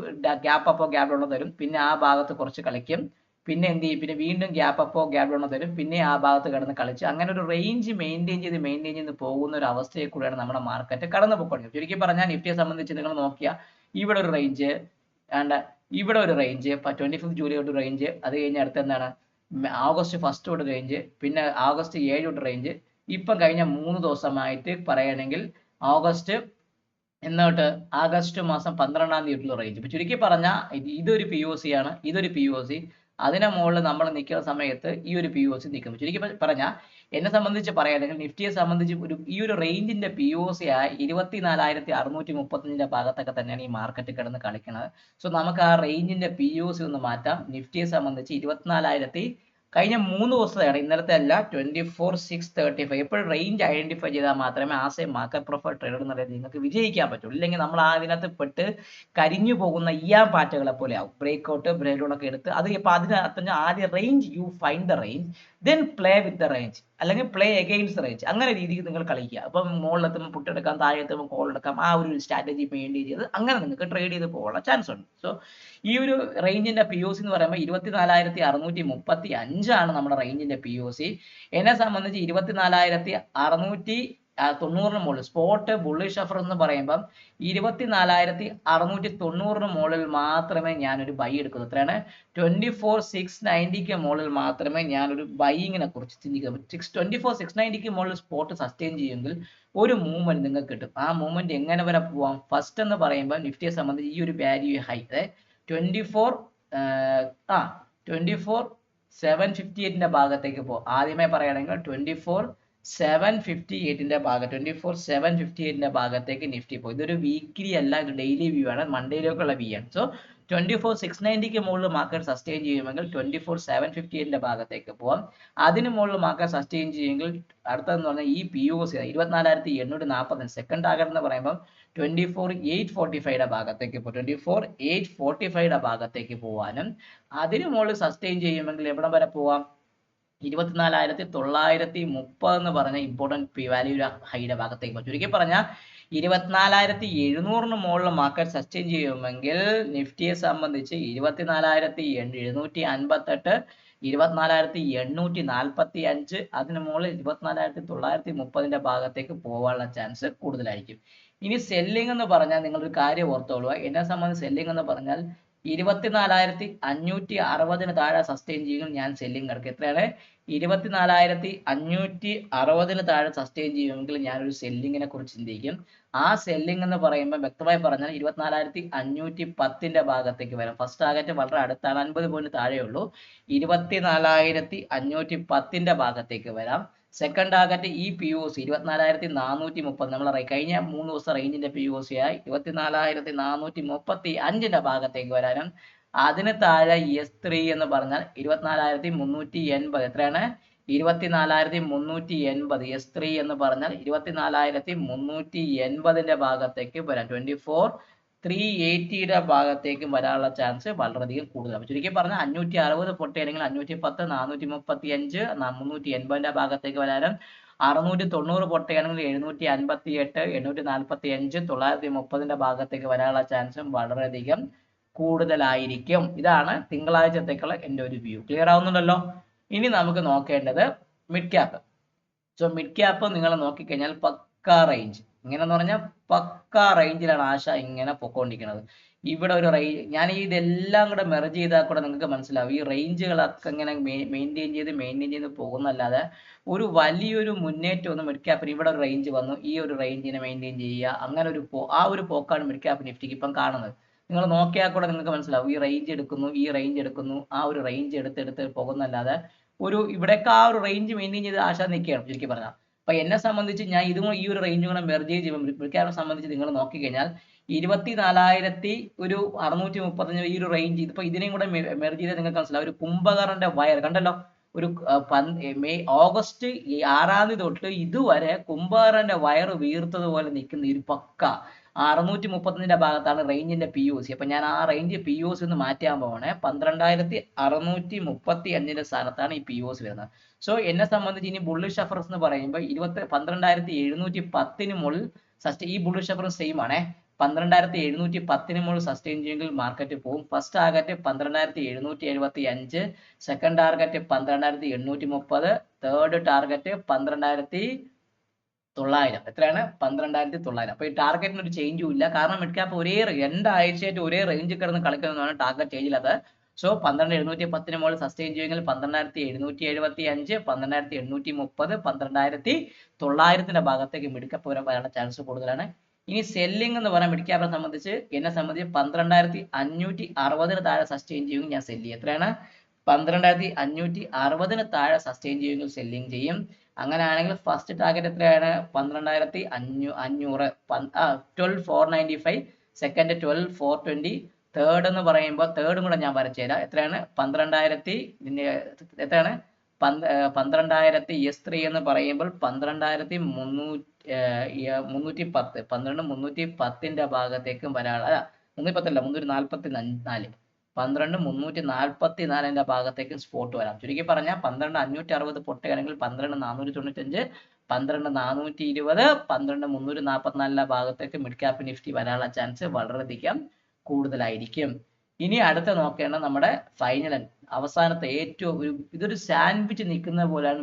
ഗ്യാപ്പ് അപ്പോ ഗ്യാപ്പ് ഉള്ളതരും തരും പിന്നെ ആ ഭാഗത്ത് കുറച്ച് കളിക്കും പിന്നെ എന്ത് ചെയ്യും? പിന്നെ വീണ്ടും ഗ്യാപ്പ് അപ്പോ ഗ്യാപ്പ് ഡൗൺ തരും. പിന്നെ ആ ഭാഗത്ത് കിടന്ന് കളിച്ച് അങ്ങനെ ഒരു റേഞ്ച് മെയിന്റെയിൻ ചെയ്ത് മെയിന്റെയിൻ ചെയ്ത് പോകുന്ന ഒരു അവസ്ഥയെ കൂടെയാണ് നമ്മുടെ മാർക്കറ്റ് കടന്നു പോയിക്കൊണ്ടിരിക്കുന്നത് ചുരുക്കി പറഞ്ഞാൽ നിഫ്റ്റിയെ സംബന്ധിച്ച് നിങ്ങൾ നോക്കിയാൽ ഇവിടെ ഒരു റേഞ്ച് ആൻഡ് ഇവിടെ ഒരു റേഞ്ച് ട്വന്റി ഫിഫ്ത് ജൂലൈ ഒരു റേഞ്ച് അത് കഴിഞ്ഞ അടുത്ത് എന്താണ്? ആഗസ്റ്റ് ഫസ്റ്റ് തൊട്ട് റേഞ്ച് പിന്നെ ആഗസ്റ്റ് ഏഴ് തൊട്ട് റേഞ്ച് ഇപ്പം കഴിഞ്ഞ മൂന്ന് ദിവസമായിട്ട് പറയുകയാണെങ്കിൽ ഓഗസ്റ്റ് എന്നോട്ട് ആഗസ്റ്റ് മാസം പന്ത്രണ്ടാം തീയതി റേഞ്ച് ഇപ്പൊ ചുരുക്കി പറഞ്ഞാൽ ഇതൊരു പി ഒ സി ആണ്. ഇതൊരു പി ഒ സി അതിനെ മുകളിൽ നമ്മൾ നിൽക്കുന്ന സമയത്ത് ഈ ഒരു പി ഒ സി നിൽക്കുന്നു. ചുരുക്കി പറഞ്ഞാൽ എന്നെ സംബന്ധിച്ച് പറയുകയാണെങ്കിൽ നിഫ്റ്റിയെ സംബന്ധിച്ച് ഒരു ഈ ഒരു റേഞ്ചിന്റെ പി ഒ സി ആയ ഇരുപത്തിനാലായിരത്തി അറുന്നൂറ്റി മുപ്പത്തഞ്ചിന്റെ ഭാഗത്തൊക്കെ തന്നെയാണ് ഈ മാർക്കറ്റ് കിടന്ന് കളിക്കുന്നത് സോ നമുക്ക് ആ റേഞ്ചിന്റെ പി ഒ സി ഒന്ന് മാറ്റാം. നിഫ്റ്റിയെ സംബന്ധിച്ച് ഇരുപത്തിനാലായിരത്തി കഴിഞ്ഞ മൂന്ന് ദിവസത്തെയാണ് ഇന്നലത്തെ അല്ല twenty four six thirty five എപ്പോഴും റേഞ്ച് ഐഡന്റിഫൈ ചെയ്താൽ മാത്രമേ as a market profile trader എന്ന് പറയുന്നത് നിങ്ങൾക്ക് വിജയിക്കാൻ പറ്റുള്ളൂ ഇല്ലെങ്കിൽ നമ്മൾ അതിനകത്ത് പെട്ട് കരിഞ്ഞു പോകുന്ന ഇയാം പാറ്റകളെ പോലെ ആവും. ബ്രേക്ക് ഔട്ട് ബ്രേക്ക് ഡൗൺ ഒക്കെ എടുത്ത് അത് ഇപ്പൊ അതിനകത്ത് ആദ്യം range you find the range then play with range അല്ലെങ്കിൽ പ്ലേ എഗെയിൻസ്റ്റ് റേഞ്ച് അങ്ങനെ രീതിയിൽ നിങ്ങൾ കളിക്കുക. അപ്പം മുകളിലെത്തുമ്പോൾ പുട്ടെടുക്കാം താഴെ എത്തുമ്പോൾ കോൾ എടുക്കാം ആ ഒരു സ്ട്രാറ്റജി മെയിന്റെയിൻ ചെയ്ത് അങ്ങനെ നിങ്ങൾക്ക് ട്രേഡ് ചെയ്ത് പോകാനുള്ള ചാൻസ് ഉണ്ട്. സോ ഈ ഒരു റേഞ്ചിന്റെ പി ഒ സി എന്ന് പറയുമ്പോൾ ഇരുപത്തിനാലായിരത്തി അറുന്നൂറ്റി മുപ്പത്തി അഞ്ചാണ് നമ്മുടെ റേഞ്ചിന്റെ പി ഒ സി എന്നെ സംബന്ധിച്ച് ഇരുപത്തിനാലായിരത്തി അറുന്നൂറ്റി തൊണ്ണൂറിന് മുകളിൽ. സ്പോട്ട് ബുള്ളിഷ് ഓഫർ എന്ന് പറയുമ്പം ഇരുപത്തിനാലായിരത്തി അറുന്നൂറ്റി തൊണ്ണൂറിന് മുകളിൽ മാത്രമേ ഞാനൊരു ബൈ എടുക്കുന്നു എത്രയാണ്? ട്വന്റി ഫോർ സിക്സ് നയന്റിക്ക് മുകളിൽ മാത്രമേ ഞാനൊരു ബൈയിങ്ങിനെ കുറിച്ച് ചിന്തിക്കുന്നു സിക്സ് ട്വന്റി ഫോർ സിക്സ് നയന്റിക്ക് മുകളിൽ സ്പോട്ട് സസ്റ്റെയിൻ ചെയ്യുമെങ്കിൽ ഒരു മൂവ്മെന്റ് നിങ്ങൾക്ക് കിട്ടും. ആ മൂവ്മെന്റ് എങ്ങനെ വരെ പോവാം? ഫസ്റ്റ് എന്ന് പറയുമ്പോൾ നിഫ്റ്റിയെ സംബന്ധിച്ച് ഈ ഒരു വാല്യൂ ഹൈ അതായത് ട്വന്റി ഫോർ ആ ട്വന്റി ഫോർ സെവൻ ഫിഫ്റ്റി എയ്റ്റിന്റെ ഭാഗത്തേക്ക് പോകും ആദ്യമേ പറയുകയാണെങ്കിൽ ട്വന്റി ഫോർ സെവൻ ഫിഫ്റ്റി എയ്റ്റിന്റെ ഭാഗം. ട്വന്റി ഫോർ സെവൻ ഫിഫ്റ്റി എയ്റ്റിന്റെ ഭാഗത്തേക്ക് നിഫ്റ്റി പോയി. ഇതൊരു വീക്ക്ലി അല്ല ഇത് ഡെയിലി വ്യൂ ആണ്. മൺഡേയിലേക്കുള്ള വ്യൂ ആണ്. സോ ട്വന്റി ഫോർ സിക്സ് നയന്റിക്ക് മുകളിൽ മാർക്കറ്റ് സസ്റ്റെയിൻ ചെയ്യുമെങ്കിൽ ട്വന്റി ഫോർ സെവൻ ഫിഫ്റ്റി എയ്റ്റിന്റെ ഭാഗത്തേക്ക് പോവാം. അതിന് മുകളിൽ മാർക്കറ്റ് സസ്റ്റെയിൻ ചെയ്യുമെങ്കിൽ അടുത്തതെന്ന് പറഞ്ഞാൽ ഈ പി ഒ സി ഇരുപത്തിനാലായിരത്തി എണ്ണൂറ്റി നാൽപ്പത് സെക്കൻഡ് ടാർഗറ്റ് എന്ന് പറയുമ്പോൾ ട്വന്റി ഫോർ എയ്റ്റ് ഫോർട്ടി ഫൈവ്ടെ ഭാഗത്തേക്ക് പോകും ട്വന്റി ഫോർ എയ്റ്റ് ഫോർട്ടി ഫൈവ്ടെ ഭാഗത്തേക്ക് പോകാനും അതിന് മുകളിൽ സസ്റ്റെയിൻ ചെയ്യുമെങ്കിൽ എവിടം വരെ പോവാം? ഇരുപത്തിനാലായിരത്തി തൊള്ളായിരത്തി മുപ്പത് എന്ന് പറഞ്ഞ ഇമ്പോർട്ടന്റ് പി വാല്യൂ ഹൈയുടെ ഭാഗത്തേക്ക് പോകും ചുരുക്കി പറഞ്ഞാൽ ഇരുപത്തിനാലായിരത്തി എഴുന്നൂറിന് മുകളിൽ മാർക്കറ്റ് സസ്റ്റെയിൻ ചെയ്യുമെങ്കിൽ നിഫ്റ്റിയെ സംബന്ധിച്ച് ഇരുപത്തിനാലായിരത്തി എഴുന്നൂറ്റി അൻപത്തെട്ട് ഇരുപത്തിനാലായിരത്തി എണ്ണൂറ്റി നാൽപ്പത്തി അഞ്ച് അതിന് മുകളിൽ ഇരുപത്തിനാലായിരത്തി തൊള്ളായിരത്തി മുപ്പതിന്റെ ഭാഗത്തേക്ക് പോകാനുള്ള ചാൻസ് കൂടുതലായിരിക്കും. ഇനി സെല്ലിംഗ് എന്ന് പറഞ്ഞാൽ നിങ്ങൾ ഒരു കാര്യം ഓർത്തോളുക. എന്നെ സംബന്ധിച്ച് സെല്ലിംഗ് എന്ന് പറഞ്ഞാൽ ഇരുപത്തിനാലായിരത്തി അഞ്ഞൂറ്റി അറുപതിന് താഴെ സസ്റ്റെയിൻ ചെയ്യും ഞാൻ സെല്ലിംഗ് കിടക്കും എത്രയാണ്? ഇരുപത്തിനാലായിരത്തി അഞ്ഞൂറ്റി അറുപതിന് താഴെ സസ്റ്റെയിൻ ചെയ്യുമെങ്കിൽ ഞാനൊരു സെല്ലിങ്ങിനെ കുറിച്ച് ചിന്തിക്കും. ആ സെല്ലിംഗ് എന്ന് പറയുമ്പോൾ വ്യക്തമായി പറഞ്ഞാൽ ഇരുപത്തിനാലായിരത്തി അഞ്ഞൂറ്റി പത്തിന്റെ ഭാഗത്തേക്ക് വരാം. ഫസ്റ്റ് ടാർഗറ്റ് വളരെ അടുത്താണ് അൻപത് പോയിന്റ് താഴെയുള്ളൂ. ഇരുപത്തിനാലായിരത്തി അഞ്ഞൂറ്റി പത്തിന്റെ ഭാഗത്തേക്ക് വരാം. സെക്കൻഡ് ടാർഗറ്റ് ഈ പി ഒ സി ഇരുപത്തിനാലായിരത്തി നാനൂറ്റി മുപ്പത് നമ്മൾ കഴിഞ്ഞ മൂന്ന് ദിവസം റേഞ്ചിന്റെ പി ഒ സി ആയി. ഇരുപത്തിനാലായിരത്തി നാനൂറ്റി മുപ്പത്തി അഞ്ചിന്റെ ഭാഗത്തേക്ക് വരാനും. അതിന് താഴെ എസ് ത്രീ എന്ന് പറഞ്ഞാൽ ഇരുപത്തിനാലായിരത്തി മുന്നൂറ്റി എൺപത് എത്രയാണ്? ഇരുപത്തിനാലായിരത്തി മുന്നൂറ്റി എൺപത് എസ് ത്രീ എന്ന് പറഞ്ഞാൽ ഇരുപത്തിനാലായിരത്തി മുന്നൂറ്റി എൺപതിന്റെ ഭാഗത്തേക്ക് വരാം. ട്വന്റി ഫോർ ത്രീ എയ്റ്റിയുടെ ഭാഗത്തേക്കും വരാനുള്ള ചാൻസ് വളരെയധികം കൂടുതലാണ്. ചുരുക്കി പറഞ്ഞാൽ അഞ്ഞൂറ്റി അറുപത് പൊട്ടിയാണെങ്കിൽ അഞ്ഞൂറ്റി പത്ത് നാനൂറ്റി മുപ്പത്തി അഞ്ച് മുന്നൂറ്റി എൺപതിന്റെ ഭാഗത്തേക്ക് വരാനും അറുന്നൂറ്റി തൊണ്ണൂറ് പൊട്ടയാണെങ്കിൽ എഴുന്നൂറ്റി അൻപത്തി എട്ട് എണ്ണൂറ്റി നാൽപ്പത്തി അഞ്ച് തൊള്ളായിരത്തി മുപ്പതിന്റെ ഭാഗത്തേക്ക് വരാനുള്ള ചാൻസും വളരെയധികം കൂടുതലായിരിക്കും. ഇതാണ് തിങ്കളാഴ്ചത്തേക്കുള്ള എന്റെ ഒരു വ്യൂ ക്ലിയർ ആവുന്നുണ്ടല്ലോ? ഇനി നമുക്ക് നോക്കേണ്ടത് mid cap so mid cap നിങ്ങൾ നോക്കിക്കഴിഞ്ഞാൽ പക്ക റേഞ്ച് ഇങ്ങനെന്ന് പറഞ്ഞാൽ പക്ക റേഞ്ചിലാണ് ആശ ഇങ്ങനെ പൊക്കോണ്ടിരിക്കുന്നത് ഇവിടെ ഒരു റേ ഞാൻ ഇതെല്ലാം കൂടെ മെർജ് ചെയ്താൽ കൂടെ നിങ്ങൾക്ക് മനസ്സിലാവും. ഈ റേഞ്ചുകളൊക്കെ ഇങ്ങനെ മെയിന്റെയിൻ ചെയ്ത് മെയിന്റെയിൻ ചെയ്ത് പോകുന്നല്ലാതെ ഒരു വലിയൊരു മുന്നേറ്റം ഒന്നും മിഡ് ക്യാപ്പിന് ഇവിടെ ഒരു റേഞ്ച് വന്നു. ഈ ഒരു റേഞ്ചിനെ മെയിന്റെയിൻ ചെയ്യുക. അങ്ങനെ ഒരു ആ ഒരു പോക്കാണ് മിഡ് ക്യാപ്പ് നിഫ്റ്റിക്ക് ഇപ്പം കാണുന്നത്. നിങ്ങൾ നോക്കിയാൽ കൂടെ നിങ്ങൾക്ക് മനസ്സിലാവും. ഈ റേഞ്ച് എടുക്കുന്നു ഈ റേഞ്ച് എടുക്കുന്നു ആ ഒരു റേഞ്ച് എടുത്തെടുത്ത് പോകുന്നല്ലാതെ ഒരു ഇവിടെയൊക്കെ ആ ഒരു റേഞ്ച് മെയിന്റെയിൻ ചെയ്ത് ആശ നിൽക്കുകയാണ്. ചുരുക്കി പറഞ്ഞാൽ അപ്പൊ എന്നെ സംബന്ധിച്ച് ഞാൻ ഇതും ഈ ഒരു റേഞ്ചും കൂടെ മെർജ് ചെയ്യുമ്പോൾ മിഡ്ക്യാപ്പിനെ സംബന്ധിച്ച് നിങ്ങൾ നോക്കിക്കഴിഞ്ഞാൽ ഇരുപത്തിനാലായിരത്തി ഒരു അറുന്നൂറ്റി മുപ്പത്തഞ്ച് ഈ ഒരു റേഞ്ച് ഇതിപ്പോ ഇതിനെയും കൂടെ മെർജ് ചെയ്താൽ നിങ്ങൾക്ക് മനസ്സിലാവും. ഒരു കുംഭകർണന്റെ വയർ കണ്ടല്ലോ? ഒരു മെയ് ഓഗസ്റ്റ് ആറാം തീയതി തൊട്ട് ഇതുവരെ കുംഭകരന്റെ വയർ വീർത്തതുപോലെ നിൽക്കുന്ന ഒരു പക്ക അറുന്നൂറ്റി മുപ്പത്തഞ്ചിന്റെ ഭാഗത്താണ് റേഞ്ചിന്റെ പി ഒ സി അപ്പൊ ഞാൻ ആ റേഞ്ച് പി ഒ സി ഒന്ന് മാറ്റാൻ പോകണേ പന്ത്രണ്ടായിരത്തി അറുന്നൂറ്റി മുപ്പത്തി അഞ്ചിന്റെ സ്ഥാനത്താണ് ഈ പി ഒ സി വരുന്നത്. സോ എന്നെ സംബന്ധിച്ച് ഇനി ബുള്ളിഷ് ഷഫറസ് എന്ന് പറയുമ്പോൾ ഇരുപത്തി പന്ത്രണ്ടായിരത്തി എഴുന്നൂറ്റി പത്തിന് മുകളിൽ സസ്റ്റ് ഈ ബുള്ളിഷ് ഷഫറസ് സെയിം ആണേ. പന്ത്രണ്ടായിരത്തി എഴുന്നൂറ്റി പത്തിന് മുകളിൽ സസ്റ്റെയിൻ ചെയ്യുമെങ്കിൽ മാർക്കറ്റ് പോകും ഫസ്റ്റ് ടാർഗറ്റ് പന്ത്രണ്ടായിരത്തി എഴുന്നൂറ്റി എഴുപത്തി അഞ്ച് സെക്കൻഡ് ടാർഗറ്റ് പന്ത്രണ്ടായിരത്തി എണ്ണൂറ്റി മുപ്പത് തേർഡ് ടാർഗറ്റ് പന്ത്രണ്ടായിരത്തി തൊള്ളായിരം എത്രയാണ്? പന്ത്രണ്ടായിരത്തി തൊള്ളായിരം അപ്പൊ ഈ ടാർഗറ്റിന് ഒരു ചേഞ്ചും ഇല്ല. കാരണം മിഡ് ക്യാപ്പ് ഒരേ രണ്ടാഴ്ചയായിട്ട് ഒരേ റേഞ്ചിൽ കിടന്ന് കളിക്കുന്നതാണ് ടാർഗറ്റ് ചേഞ്ച് ഇല്ലാത്തത് സോ പന്ത്രണ്ട് എഴുന്നൂറ്റി പത്തിന് മുകളിൽ സസ്റ്റെയിൻ ചെയ്യുമെങ്കിൽ പന്ത്രണ്ടായിരത്തി എഴുന്നൂറ്റി എഴുപത്തി അഞ്ച് പന്ത്രണ്ടായിരത്തി എണ്ണൂറ്റി മുപ്പത് പന്ത്രണ്ടായിരത്തി തൊള്ളായിരത്തിന്റെ ഭാഗത്തേക്ക് മിഡ് ക്യാപ്പ് വരാനുള്ള ചാൻസ് കൂടുതലാണ്. ഇനി സെല്ലിംഗ് എന്ന് പറയാൻ മിഡ് ക്യാപ്പിനെ സംബന്ധിച്ച് എന്നെ സംബന്ധിച്ച് പന്ത്രണ്ടായിരത്തി അഞ്ഞൂറ്റി അറുപതിന് താഴെ സസ്റ്റെയിൻ ചെയ്യുമെങ്കിൽ ഞാൻ സെല്ല് ചെയ്യും. എത്രയാണ്? പന്ത്രണ്ടായിരത്തി അഞ്ഞൂറ്റി അറുപതിന് താഴെ സസ്റ്റെയിൻ ചെയ്യുമെങ്കിൽ സെല്ലിംഗ് ചെയ്യും. അങ്ങനെയാണെങ്കിൽ ഫസ്റ്റ് ടാർഗറ്റ് എത്രയാണ്? പന്ത്രണ്ടായിരത്തി അഞ്ഞൂ അഞ്ഞൂറ് twelve four ninety five second twelve four twenty third എന്ന് പറയുമ്പോൾ തേർഡും കൂടെ ഞാൻ വരച്ചു തരാം. എത്രയാണ്? പന്ത്രണ്ടായിരത്തി എത്രയാണ്? പന്ത് പന്ത്രണ്ടായിരത്തി എസ് ത്രീ എന്ന് പറയുമ്പോൾ പന്ത്രണ്ടായിരത്തി മുന്നൂറ്റി മുന്നൂറ്റി പത്ത് പന്ത്രണ്ട് മുന്നൂറ്റി പത്തിന്റെ ഭാഗത്തേക്കും വരാനുള്ള അല്ല മുന്നൂറ്റി പത്തല്ല മുന്നൂറ്റി നാൽപ്പത്തി നാല്. പന്ത്രണ്ട് മുന്നൂറ്റി നാൽപ്പത്തി നാലിന്റെ ഭാഗത്തേക്ക് സ്പോട്ട് വരാം. ചുരുക്കി പറഞ്ഞാൽ പന്ത്രണ്ട് അഞ്ഞൂറ്റി അറുപത് പൊട്ടുകയാണെങ്കിൽ പന്ത്രണ്ട് നാനൂറ്റി തൊണ്ണൂറ്റഞ്ച് പന്ത്രണ്ട് നാനൂറ്റി ഇരുപത് പന്ത്രണ്ട് മുന്നൂറ്റി നാൽപ്പത്തിനാലിന്റെ ഭാഗത്തേക്ക് മിഡ് ക്യാപ്പ് നിഫ്റ്റി വരാനുള്ള ചാൻസ് വളരെയധികം കൂടുതലായിരിക്കും. ഇനി അടുത്ത നോക്കേണ്ട നമ്മുടെ ഫൈനൽ അവസാനത്തെ ഏറ്റവും ഒരു ഇതൊരു സാൻഡ്വിച്ച് നിൽക്കുന്ന പോലെയാണ്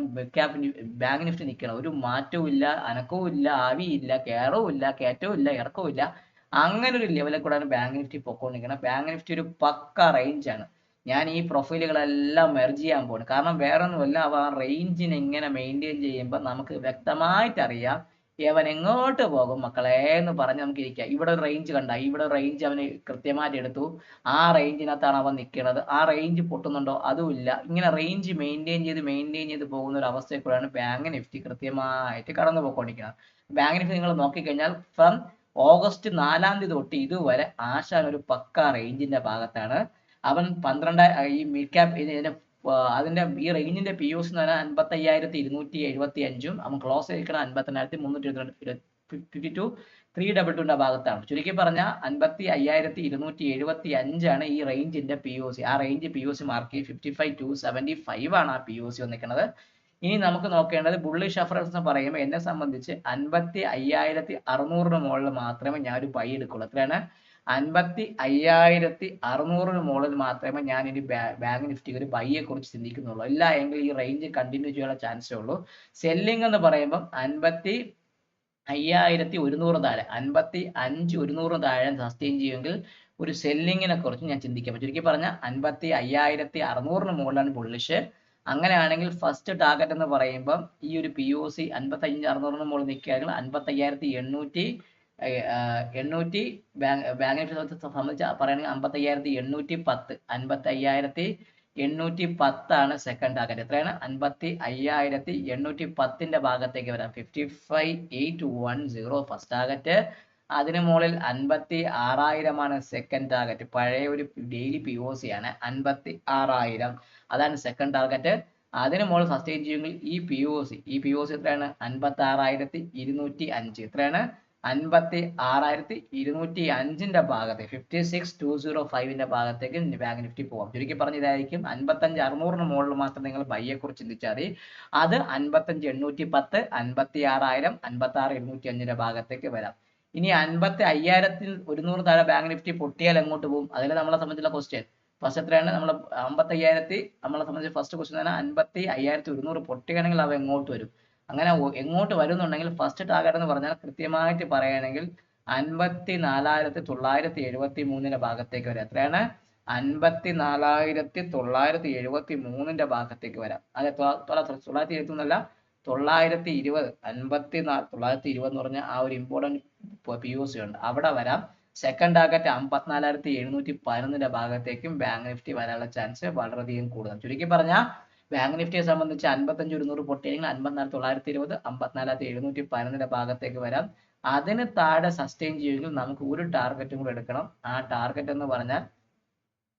ബാങ്ക് നിഫ്റ്റി നിൽക്കണം ഒരു മാറ്റവും ഇല്ല അനക്കവും ഇല്ല ആവിയില്ല കയറവും ഇല്ല കയറ്റവും ഇല്ല ഇറക്കവും ഇല്ല. അങ്ങനെ ഒരു ലെവലിൽ കൂടെയാണ് ബാങ്ക് നിഫ്റ്റി പൊക്കോണ്ടിരിക്കുന്നത് ബാങ്ക് നിഫ്റ്റി ഒരു പക്ക റേഞ്ചാണ് ഞാൻ ഈ പ്രൊഫൈലുകളെല്ലാം മെർജ് ചെയ്യാൻ പോകുന്നു കാരണം വേറെ ഒന്നുമല്ല അവ ആ റേഞ്ചിനെ എങ്ങനെ മെയിന്റെയിൻ ചെയ്യുമ്പോൾ നമുക്ക് വ്യക്തമായിട്ട് അറിയാം ഇവൻ എങ്ങോട്ട് പോകും മക്കളെ എന്ന് പറഞ്ഞ് നമുക്ക് ഇരിക്കാം ഇവിടെ ഒരു റേഞ്ച് കണ്ട. ഇവിടെ റേഞ്ച് അവന് കൃത്യമായിട്ട് എടുത്തു. ആ റേഞ്ചിനകത്താണ് അവൻ നിൽക്കുന്നത് ആ റേഞ്ച് പൊട്ടുന്നുണ്ടോ? അതുമില്ല ഇങ്ങനെ റേഞ്ച് മെയിന്റെയിൻ ചെയ്ത് മെയിന്റെയിൻ ചെയ്ത് പോകുന്ന ഒരു അവസ്ഥയിൽ കൂടെയാണ് ബാങ്ക് നിഫ്റ്റി കൃത്യമായിട്ട് കടന്നു പോയിക്കൊണ്ടിരിക്കുന്നത് ബാങ്ക് നിഫ്റ്റി നിങ്ങൾ നോക്കിക്കഴിഞ്ഞാൽ ഫ്രം ഓഗസ്റ്റ് നാലാം തീയതി തൊട്ട് ഇതുവരെ ആശാൻ ഒരു പക്ക റേഞ്ചിന്റെ ഭാഗത്താണ്. അവൻ പന്ത്രണ്ട് ഈ മിഡ് ക്യാപ് ഇതിന്റെ അതിന്റെ ഈ റേഞ്ചിന്റെ പി യുസ് എന്ന് പറഞ്ഞാൽ അൻപത്തി അയ്യായിരത്തി ഇരുന്നൂറ്റി എഴുപത്തി അഞ്ചും നമ്മൾ ക്ലോസ് ചെയ്തിരിക്കുന്നത് അൻപത്തിനായിരത്തി മുന്നൂറ്റി ഇരുപത്തിരണ്ട് ഫിഫ്റ്റി ടു ത്രീ ഡബിൾ ടുന്റെ ഭാഗത്താണ്. ചുരുക്കി പറഞ്ഞാൽ അൻപത്തി അയ്യായിരത്തി ഇരുന്നൂറ്റി എഴുപത്തി അഞ്ചാണ് ഈ റേഞ്ചിന്റെ പി യു സി ആ range P U C mark fifty five to seventy five ആണ് ആ പി യു സി വന്നിരിക്കുന്നത് ഇനി നമുക്ക് നോക്കേണ്ടത് ബുള്ളിഷ് റഫറൻസ് എന്ന് പറയുമ്പോൾ എന്നെ സംബന്ധിച്ച് അൻപത്തി അയ്യായിരത്തി അറുന്നൂറിന് മുകളിൽ മാത്രമേ ഞാൻ ഒരു ബൈ എടുക്കുള്ളൂ. എത്രയാണ്? അൻപത്തി അയ്യായിരത്തി അറുന്നൂറിന് മുകളിൽ മാത്രമേ ഞാൻ ഇനി ബാങ്ക് നിഫ്റ്റി ഒരു ബൈയെ കുറിച്ച് ചിന്തിക്കുന്നുള്ളൂ. ഇല്ല എങ്കിൽ ഈ റേഞ്ച് കണ്ടിന്യൂ ചെയ്യാനുള്ള ചാൻസേ ഉള്ളൂ. സെല്ലിംഗ് എന്ന് പറയുമ്പോൾ അൻപത്തി അയ്യായിരത്തി ഒരുന്നൂറ് താഴെ അൻപത്തി അഞ്ച് ഒരുന്നൂറ് താഴെ സസ്റ്റെയിൻ ചെയ്യുമെങ്കിൽ ഒരു സെല്ലിങ്ങിനെ കുറിച്ച് ഞാൻ ചിന്തിക്കാം. ചുരുക്കി പറഞ്ഞാൽ അൻപത്തി അയ്യായിരത്തി അറുന്നൂറിന് മുകളിലാണ് ബുള്ളിഷ് അങ്ങനെയാണെങ്കിൽ ഫസ്റ്റ് ടാർഗറ്റ് എന്ന് പറയുമ്പോൾ ഈ ഒരു പി ഒ സി അൻപത്തി അഞ്ച് അറുന്നൂറിന് മുകളിൽ നിൽക്കുകയാണെങ്കിൽ അൻപത്തി അയ്യായിരത്തി എണ്ണൂറ്റി എണ്ണൂറ്റി ബാങ്ക് ബാങ്കിനെ സംബന്ധിച്ച് പറയുകയാണെങ്കിൽ അമ്പത്തി അയ്യായിരത്തി എണ്ണൂറ്റി പത്ത്. അൻപത്തി അയ്യായിരത്തി എണ്ണൂറ്റി പത്താണ് സെക്കൻഡ് ടാർഗറ്റ് എത്രയാണ്? അൻപത്തി അയ്യായിരത്തി എണ്ണൂറ്റി പത്തിന്റെ ഭാഗത്തേക്ക് വരാം. Fifty five eight one zero first target അതിനു മുകളിൽ അൻപത്തി ആറായിരമാണ് സെക്കൻഡ് ടാർഗറ്റ് പഴയ ഒരു ഡെയിലി പി ഒ സി ആണ്. അൻപത്തി ആറായിരം അതാണ് സെക്കൻഡ് ടാർഗറ്റ് അതിനു മുകളിൽ സസ്റ്റെയിൻ ചെയ്യുമെങ്കിൽ ഈ പി ഒ സി ഈ പി ഒ സി എത്രയാണ്? അൻപത്തി ആറായിരത്തി ഇരുന്നൂറ്റി അഞ്ച്. എത്രയാണ്? അൻപത്തി ആറായിരത്തി ഇരുന്നൂറ്റി അഞ്ചിന്റെ ഭാഗത്ത് ഫിഫ്റ്റി സിക്സ് ടു സീറോ ഫൈവിന്റെ ഭാഗത്തേക്ക് ബാങ്ക് നിഫ്റ്റി പോകാം ചുരുക്കി പറഞ്ഞ ഇതായിരിക്കും അൻപത്തഞ്ച് അറുന്നൂറിന് മുകളിൽ മാത്രം നിങ്ങൾ ബൈയെ കുറിച്ച് ചിന്തിച്ചാൽ മതി. അത് അൻപത്തഞ്ച് എണ്ണൂറ്റി പത്ത് അൻപത്തി ആറായിരം അൻപത്തി ആറ് എണ്ണൂറ്റി അഞ്ചിന്റെ ഭാഗത്തേക്ക് വരാം. ഇനി അൻപത്തി അയ്യായിരത്തിൽ ഒരുന്നൂറ് താഴെ ബാങ്ക് നിഫ്റ്റി പൊട്ടിയാൽ എങ്ങോട്ട് പോകും? അതിൽ നമ്മളെ സംബന്ധിച്ചുള്ള ക്വസ്റ്റ്യൻ ഫസ്റ്റ് എത്രയാണ് നമ്മൾ അമ്പത്തി അയ്യായിരത്തി നമ്മളെ സംബന്ധിച്ച് ഫസ്റ്റ് ക്വസ്റ്റ്യൻ തന്നെ അൻപത്തി അയ്യായിരത്തി ഒരുന്നൂറ് പൊട്ടുകയാണെങ്കിൽ അവ എങ്ങോട്ട് വരും? അങ്ങനെ എങ്ങോട്ട് വരുന്നുണ്ടെങ്കിൽ ഫസ്റ്റ് ടാർഗറ്റ് എന്ന് പറഞ്ഞാൽ കൃത്യമായിട്ട് പറയുകയാണെങ്കിൽ അൻപത്തി നാലായിരത്തി തൊള്ളായിരത്തി എഴുപത്തി മൂന്നിന്റെ ഭാഗത്തേക്ക് വരാം. എത്രയാണ്? അൻപത്തി നാലായിരത്തി തൊള്ളായിരത്തി എഴുപത്തി മൂന്നിന്റെ ഭാഗത്തേക്ക് വരാം. അതെ തൊള്ളായിരത്തി എഴുപത്തി ഒന്നല്ല തൊള്ളായിരത്തി ഇരുപത് അൻപത്തി നാല് തൊള്ളായിരത്തി ഇരുപത് എന്ന് പറഞ്ഞ ആ ഒരു ഇമ്പോർട്ടന്റ് പി യു സി ഉണ്ട്. അവിടെ വരാം. സെക്കൻഡ് ടാർഗറ്റ് അമ്പത്തിനാലായിരത്തി എഴുന്നൂറ്റി പതിനൊന്നിന്റെ ഭാഗത്തേക്കും ബാങ്ക് നിഫ്റ്റി വരാനുള്ള ചാൻസ് വളരെയധികം കൂടുതൽ ചുരുക്കി പറഞ്ഞാൽ ബാങ്ക് നിഫ്റ്റിയെ സംബന്ധിച്ച് അൻപത്തഞ്ച് ഒരുന്നൂറ് പൊട്ടിയെങ്കിൽ അൻപത്തിനാല് തൊള്ളായിരത്തി ഇരുപത് അമ്പത്തിനാലായിരത്തി എഴുന്നൂറ്റി പതിനൊന്നിന്റെ ഭാഗത്തേക്ക് വരാം. അതിന് താഴെ സസ്റ്റെയിൻ ചെയ്യുമെങ്കിൽ നമുക്ക് ഒരു ടാർഗറ്റും കൂടെ എടുക്കണം. ആ ടാർഗറ്റ് എന്ന് പറഞ്ഞാൽ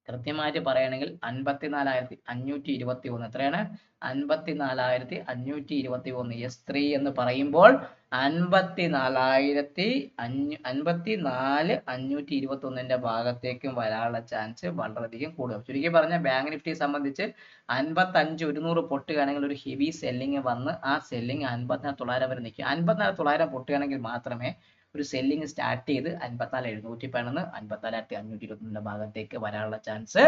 കൃത്യമായിട്ട് പറയുകയാണെങ്കിൽ അൻപത്തിനാലായിരത്തി അഞ്ഞൂറ്റി ഇരുപത്തി ഒന്ന് എത്രയാണ്? അൻപത്തിനാലായിരത്തി അഞ്ഞൂറ്റി ഇരുപത്തി ഒന്ന് എസ് ത്രീ എന്ന് പറയുമ്പോൾ അൻപത്തിനാലായിരത്തി അഞ്ഞൂ അൻപത്തി നാല് അഞ്ഞൂറ്റി ഇരുപത്തി ഒന്നിന്റെ ഭാഗത്തേക്കും വരാനുള്ള ചാൻസ് വളരെയധികം കൂടുതൽ ചുരുക്കി പറഞ്ഞ ബാങ്ക് നിഫ്റ്റിയെ സംബന്ധിച്ച് അൻപത്തഞ്ച് ഒരുന്നൂറ് പൊട്ടുകയാണെങ്കിൽ ഒരു ഹെവി സെല്ലിങ് വന്ന് ആ സെല്ലിങ് അൻപത്തിനാല് തൊള്ളായിരം വരെ നിൽക്കും. അൻപത്തിനാല് തൊള്ളായിരം പൊട്ടുകയാണെങ്കിൽ മാത്രമേ ഒരു സെല്ലിങ് സ്റ്റാർട്ട് ചെയ്ത് അൻപത്തിനാല് എഴുന്നൂറ്റി പതിനൊന്ന് അൻപത്തിനാലായിരത്തി അഞ്ഞൂറ്റി ഇരുപത്തിന്റെ ഭാഗത്തേക്ക് വരാനുള്ള ചാൻസ്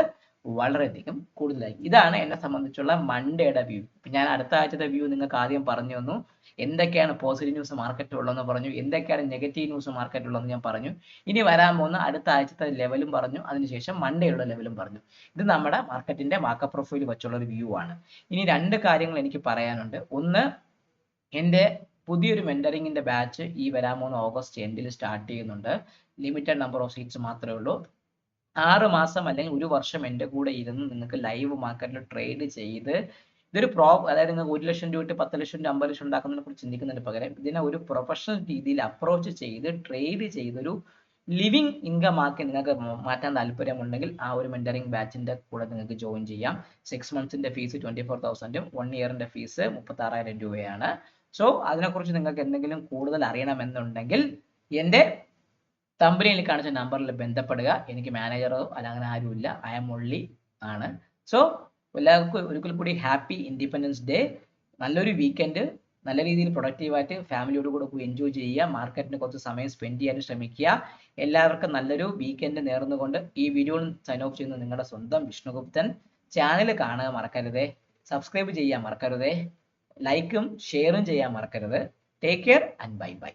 വളരെയധികം കൂടുതലായി. ഇതാണ് എന്നെ സംബന്ധിച്ചുള്ള മൺഡേയുടെ വ്യൂ ഇപ്പം ഞാൻ അടുത്ത ആഴ്ചത്തെ വ്യൂ നിങ്ങൾക്ക് ആദ്യം പറഞ്ഞു തന്നു. എന്തൊക്കെയാണ് പോസിറ്റീവ് ന്യൂസ് മാർക്കറ്റ് ഉള്ളതെന്ന് പറഞ്ഞു. എന്തൊക്കെയാണ് നെഗറ്റീവ് ന്യൂസ് മാർക്കറ്റ് ഉള്ളതെന്ന് ഞാൻ പറഞ്ഞു. ഇനി വരാൻ പോകുന്ന അടുത്ത ആഴ്ചത്തെ ലെവലും പറഞ്ഞു. അതിനുശേഷം മൺഡേയുടെ ലെവലും പറഞ്ഞു. ഇത് നമ്മുടെ മാർക്കറ്റിന്റെ മാക്ക പ്രൊഫൈൽ വെച്ചുള്ള ഒരു വ്യൂ ആണ്. ഇനി രണ്ട് കാര്യങ്ങൾ എനിക്ക് പറയാനുണ്ട്. ഒന്ന് എന്റെ പുതിയൊരു മെന്ററിങ്ങിന്റെ ബാച്ച് ഈ വരാൻ പോകുന്ന ഓഗസ്റ്റ് എൻഡിൽ സ്റ്റാർട്ട് ചെയ്യുന്നുണ്ട്. ലിമിറ്റഡ് നമ്പർ ഓഫ് സീറ്റ്സ് മാത്രമേ ഉള്ളൂ. ആറ് മാസം അല്ലെങ്കിൽ ഒരു വർഷം എന്റെ കൂടെ ഇരുന്ന് നിങ്ങൾക്ക് ലൈവ് മാർക്കറ്റിൽ ട്രേഡ് ചെയ്ത് ഇതൊരു പ്രോ അതായത് നിങ്ങൾക്ക് ഒരു ലക്ഷം രൂപ ഇട്ട് പത്ത് ലക്ഷം രൂപ അമ്പത് ലക്ഷം ഉണ്ടാക്കുന്നതിനെ കുറിച്ച് ചിന്തിക്കുന്നതിന് പകരം ഇതിനെ ഒരു പ്രൊഫഷണൽ രീതിയിൽ അപ്രോച്ച് ചെയ്ത് ട്രേഡ് ചെയ്തൊരു ലിവിങ് ഇൻകം ആക്കി നിങ്ങൾക്ക് മാറ്റാൻ താല്പര്യമുണ്ടെങ്കിൽ ആ ഒരു മെന്ററിംഗ് ബാച്ചിന്റെ കൂടെ നിങ്ങൾക്ക് ജോയിൻ ചെയ്യാം. സിക്സ് മന്ത്സിന്റെ ഫീസ് ട്വന്റി ഫോർ തൗസൻഡും വൺ ഇയറിന്റെ ഫീസ് മുപ്പത്തി ആറായിരം രൂപയാണ്. സോ അതിനെക്കുറിച്ച് നിങ്ങൾക്ക് എന്തെങ്കിലും കൂടുതൽ അറിയണമെന്നുണ്ടെങ്കിൽ എന്റെ കമ്പനിയിൽ കാണിച്ച നമ്പറിൽ ബന്ധപ്പെടുക. എനിക്ക് മാനേജറോ അല്ല അങ്ങനെ ആരുമില്ല. ഐ എം ഒള്ളി ആണ്. സോ എല്ലാവർക്കും ഒരിക്കൽ കൂടി ഹാപ്പി ഇൻഡിപെൻഡൻസ് ഡേ നല്ലൊരു വീക്കെൻഡ് നല്ല രീതിയിൽ പ്രൊഡക്റ്റീവായിട്ട് ഫാമിലിയോട് കൂടെ എൻജോയ് ചെയ്യുക. മാർക്കറ്റിന് കുറച്ച് സമയം സ്പെൻഡ് ചെയ്യാനും ശ്രമിക്കുക. എല്ലാവർക്കും നല്ലൊരു വീക്കെൻഡ് നേർന്നുകൊണ്ട് ഈ വീഡിയോ സൈൻ ഓഫ് ചെയ്യുന്ന നിങ്ങളുടെ സ്വന്തം വിഷ്ണുഗുപ്തൻ. ചാനൽ കാണുക മറക്കരുതേ. സബ്സ്ക്രൈബ് ചെയ്യാൻ മറക്കരുതേ. ലൈക്കും ഷെയറും ചെയ്യാൻ മറക്കരുത്. Take care and bye bye